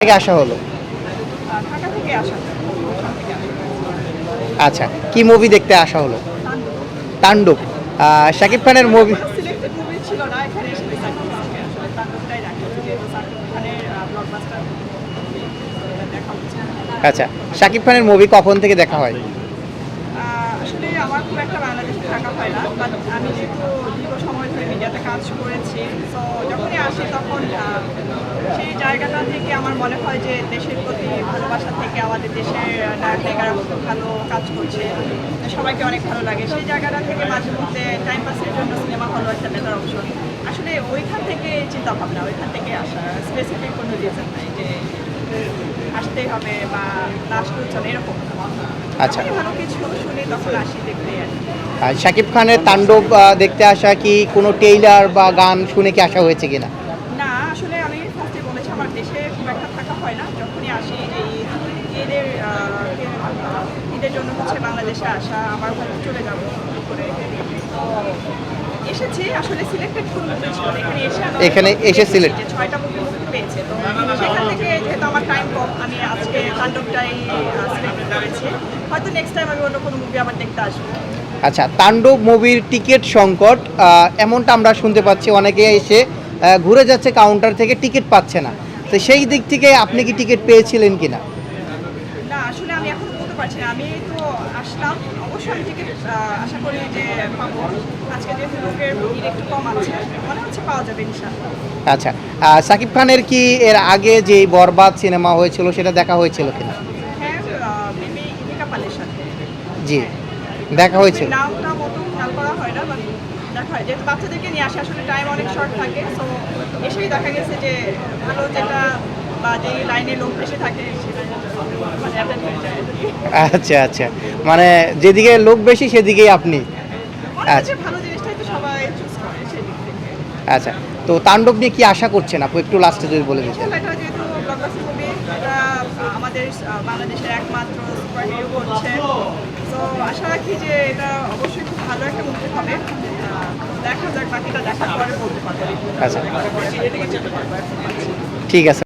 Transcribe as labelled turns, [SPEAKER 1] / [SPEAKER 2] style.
[SPEAKER 1] থেকে আসা হলো? আচ্ছা কি মুভি দেখতে আসা হলো? তাণ্ডব। শাকিব খানের মুভি আচ্ছা শাকিব খানের মুভি কখন থেকে দেখা হয়?
[SPEAKER 2] আমার খুব একটা বাংলাদেশে থাকা হয় না বাট আমি যেহেতু দীর্ঘ সময় ধরে মিডিয়াতে কাজ করেছি তো যখনই আসি তখন সেই জায়গাটা থেকে আমার মনে হয় যে দেশের প্রতি ভালোবাসা থেকে আমাদের দেশের নায়িকারা খুব ভালো কাজ করছে সবাইকে অনেক ভালো লাগে সেই জায়গাটা থেকে মাঝে মধ্যে টাইম পাসের জন্য সিনেমা হলো একটা বেটার অপশন আসলে ওইখান থেকে চিন্তা ভাবনা, ওইখান থেকে আসা স্পেসিফিক কোনো রিজন নাই যে আসতেই হবে বা না আসলেও চলে এরকম না।
[SPEAKER 1] আচ্ছা।
[SPEAKER 2] আর
[SPEAKER 1] শাকিব খানের তাণ্ডব দেখতে আসা কি কোনো টেইলার বা গান শুনে কি আসা হয়েছে কিনা?
[SPEAKER 2] না আসলে আমি ফার্স্টে বলেছি আমার দেশে খুব একটা থাকা হয় না। যখনই আসি এই ঈদের ঈদের জন্য হচ্ছে বাংলাদেশে আসা চলে যাব। করে এসেছি আসলে সিলেক্টেড এখানে এসে আমি
[SPEAKER 1] এখানে এসে
[SPEAKER 2] দেখেছি ছয়টা মুভি পেয়েছে। তো সেখান থেকে যেহেতু আমার টাইম কম আমি আজকে তাণ্ডবটাই সিলেক্ট হয়তো নেক্সট টাইম আমি অন্য কোনো মুভি আবার দেখতে আসব।
[SPEAKER 1] আচ্ছা তাণ্ডব মুভির টিকিট সংকট এমনটা আমরা শুনতে পাচ্ছি। অনেকে এসে ঘুরে যাচ্ছে কাউন্টার থেকে টিকিট পাচ্ছে না। তো সেই দিক থেকে আপনি কি টিকিট পেয়েছিলেন কিনা?
[SPEAKER 2] না আসলে আমি এখন বলতে পারছি না। আমি তো আসলাম। অবশ্যই আমি টিকিট আশা করি যে পাবো। আজকে যেহেতু লোকের ভিড় একটু কম আছে মনে হচ্ছে পাওয়া যাবে ইনশাআল্লাহ।
[SPEAKER 1] আচ্ছা শাকিব খানের কি এর আগে যে বরবাদ সিনেমা হয়েছিল সেটা দেখা হয়েছিল কিনা? জি। দেখা হয়েছে।
[SPEAKER 2] নামটা মতো খেয়াল করা হয় না দেখা হয়। যেহেতু বাচ্চাদেরকে নিয়ে আসে আসলে টাইম অনেক শর্ট থাকে সো এসেই দেখা গেছে যে ভালো যেটা বা যে লাইনে লোক এসে থাকে মানে
[SPEAKER 1] আচ্ছা আচ্ছা। মানে যেদিকে লোক বেশি সেদিকেই আপনি।
[SPEAKER 2] ভালো জিনিসটাই তো সবাই চুজ করে সেদিক থেকে।
[SPEAKER 1] আচ্ছা। তো তাণ্ডব নিয়ে কি আশা করছেন আপু? একটু লাস্টে যদি বলে দিতেন।
[SPEAKER 2] এটা যেহেতু ব্লকবাস্টার মুভি এটা আমাদের বাংলাদেশের একমাত্র করছে রাখি যে এটা অবশ্যই খুব ভালো একটা মুভি হবে। দেখা যাক বাকিটা দেখার পরে বলতে পারব।
[SPEAKER 1] আচ্ছা।
[SPEAKER 2] পারব।
[SPEAKER 1] ঠিক আছে।